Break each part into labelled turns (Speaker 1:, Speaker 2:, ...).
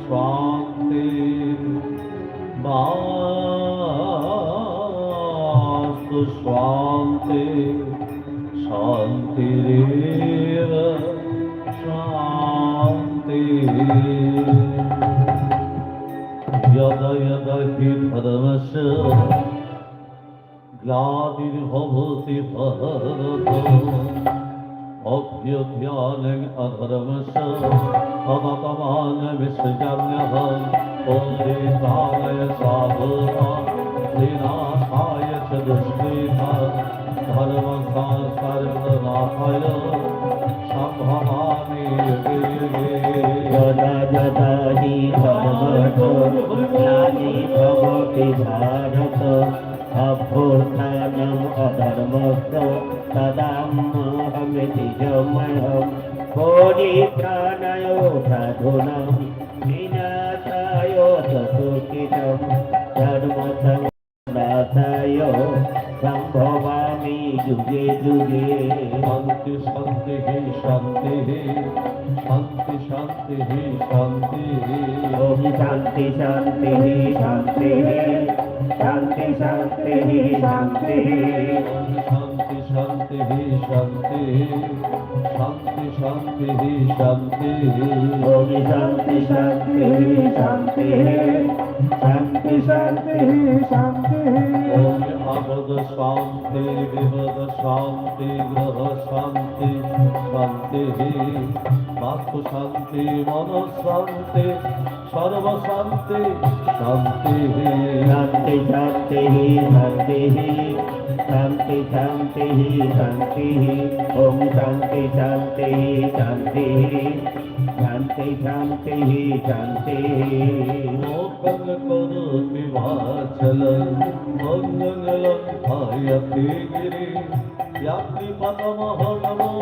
Speaker 1: स्वान्ति वास्तु स्वान्ति शान्तिरेव शान्ति यद यद हि पदमस्य ग्लादिर्भवति भरत أبيض أغرمس فبطمان مثل جمعها قلبي تعالى يصعبها لنا حاية دشقيها ধর্ম
Speaker 2: সর্ব রাখয় সম্ভবামি যদা যদা হি ভগবত নামি ভগতি ভারত অভ্যুত্থানম অধর্মস্য তদাম্ম জ্যোতির্ময় পরিত্রাণায় সাধুনাম বিনাশায় চতুর্কিতম ধর্মসংসায়
Speaker 1: সম্ভবামি যুগে যুগে। শান্তি শান্তি হি শান্তি শান্তি শান্তি
Speaker 2: হি শান্তি। ওম শান্তি শান্তি হি শান্তি
Speaker 1: শান্তি শান্তি হি শান্তি শান্তি শান্তি হি শান্তি শান্তি
Speaker 2: শান্তি শান্তি। ওম শান্তি শান্তি শান্তি শান্তি
Speaker 1: শান্তি শান্তি। ওম অবদ শান্তি বিপদ শান্তি গ্রহ শান্তি শান্তি। বাস্তু শান্তি মন শান্তি সর্বশান্তি শান্তি। শান্তি
Speaker 2: শান্তি শান্তি। शांति शांति शांति ओम शांति शांति शांति शांति शांति शांति
Speaker 1: मोकल करो विवाचल मंगल भायति गिरि याति पतम
Speaker 2: हनमो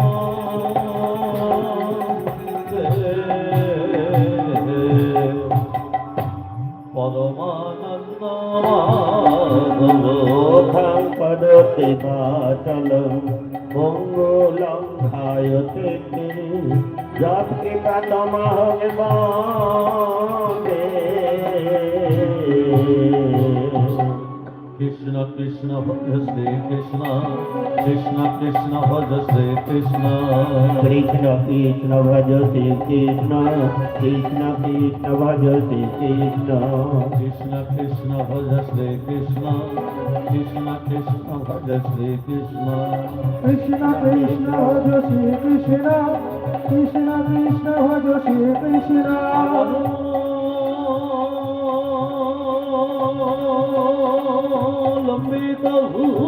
Speaker 2: परमानंद माधव পদতে বাতলম মঙ্গলম ধায়তে
Speaker 1: জাতি পাতমহ বিমানে কৃষ্ণ ভজ শ্রী কৃষ্ণ কৃষ্ণ কৃষ্ণ ভজ শ্রী কৃষ্ণ
Speaker 2: কৃষ্ণ কৃষ্ণ ভজ শ্রী কৃষ্ণ কৃষ্ণ কৃষ্ণ ভজ শ্রী কৃষ্ণ
Speaker 1: কৃষ্ণ কৃষ্ণ ভজ শ্রী কৃষ্ণ কৃষ্ণ কৃষ্ণ ভজ শ্রী কৃষ্ণ
Speaker 3: কৃষ্ণ কৃষ্ণ ভজ শ্রী কৃষ্ণ কৃষ্ণ কৃষ্ণ ভজ শ্রী কৃষ্ণ
Speaker 1: ಪ್ರಭು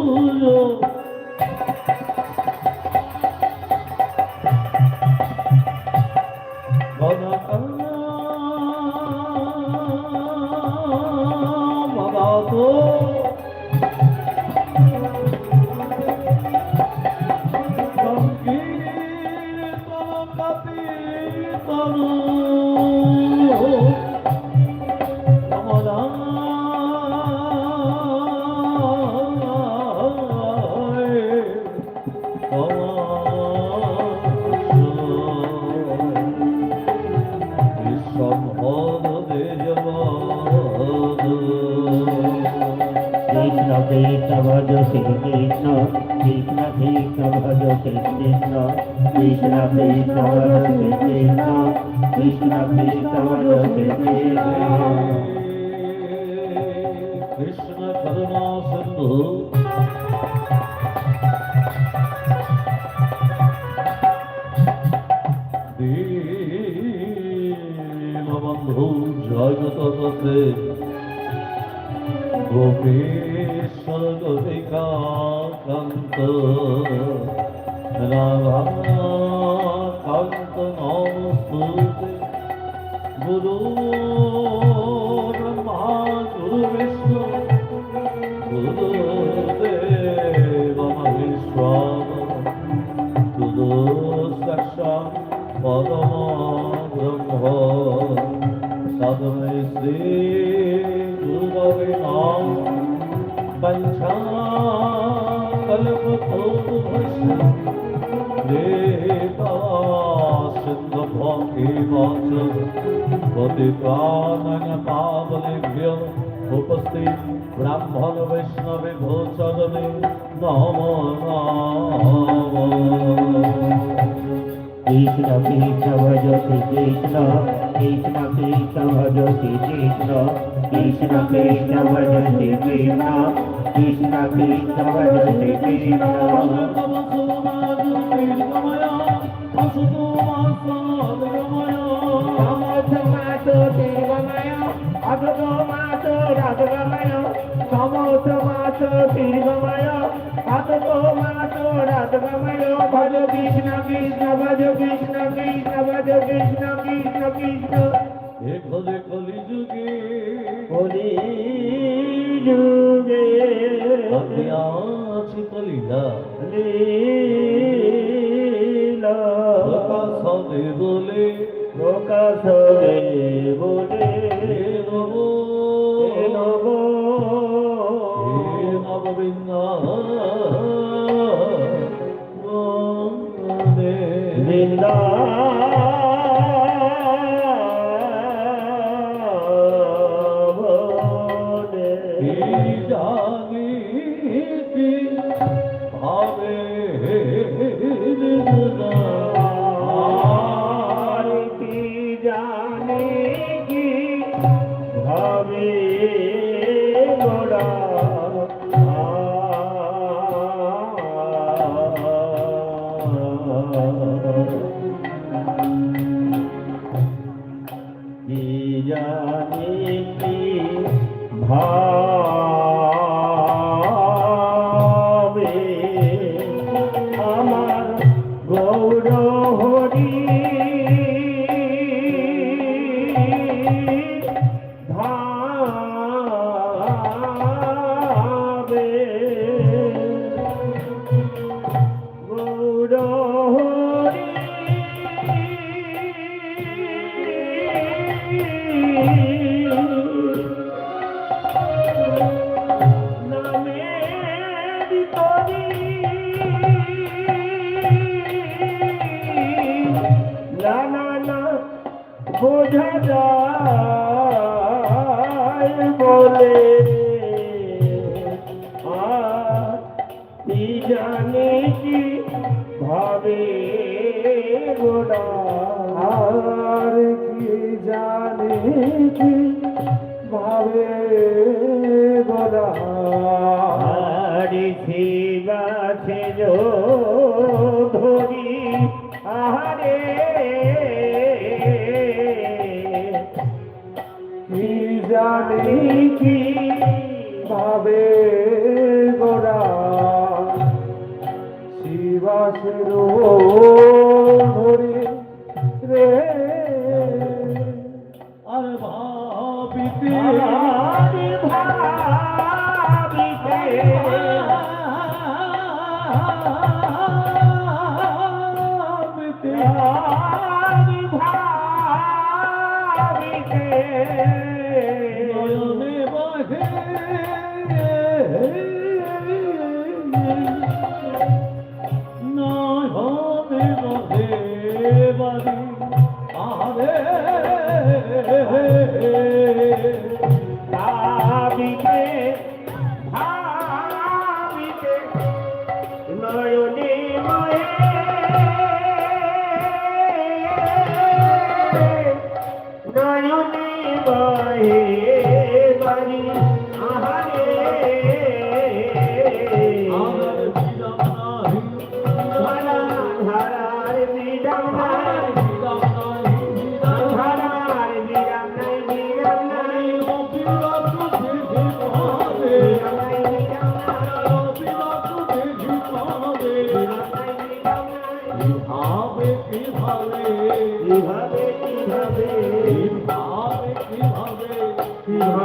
Speaker 1: ভজ
Speaker 2: শ্রীকৃষ্ণ কৃষ্ণ কৃষ্ণ ভজ শ্রীকৃষ্ণ কৃষ্ণ কৃষ্ণ ভজ শ্রীকৃষ্ণ কৃষ্ণ কৃষ্ণ ভজ শ্রীকৃষ্ণ
Speaker 1: কৃষ্ণ করুণা সিন্ধু দীনবন্ধু জগত গোপী গোপিকান্ত রাধাকান্ত নমস্তুতে গুরু ব্রহ্মা গুরু বিষ্ণু গুরুদেব মহেশ্বর গুরু সাক্ষাৎ পরম ব্রহ্ম সদমে শ্রী গুরবে নাম কল্প দেবা সিন্ধু এবচ প্রতি প্রাণাং পাবনেভ্য উপস্থিত ব্রাহ্মণ বৈষ্ণবে ভোচরণে নম নম
Speaker 2: কৃষ্ণ কৃষ্ণ ভজ শ্রী কৃষ্ণ কৃষ্ণ কৃষ্ণ ভজ কৃষ্ণ কৃষ্ণ কৃষ্ণ ভজ কৃষ্ণ কৃষ্ণ কৃষ্ণ ভজ শ্রী কৃষ্ণ সমস্ত মাস দীর্ঘময় অদ্ভুত মাস রাজগময় সমস্ত মাস দীর্ঘময় অদ্ভুত মাস রাজগময় ভজ কৃষ্ণ ভজ কৃষ্ণ
Speaker 1: যুগে।
Speaker 2: কলি
Speaker 1: আমি আছি কলিলা
Speaker 2: লীলা।
Speaker 1: সবে বলে
Speaker 2: প্রকাশনে বলে
Speaker 1: ভাবে
Speaker 2: বোঝা যায় বলে। কি জানে কি ভাবে গোড়া
Speaker 3: আর কি জানি কি ভাবে গোরা কি ভাবে গোরা শিবাসের ধরে রে।
Speaker 1: আর ভাবিতে
Speaker 2: ভাবিতে।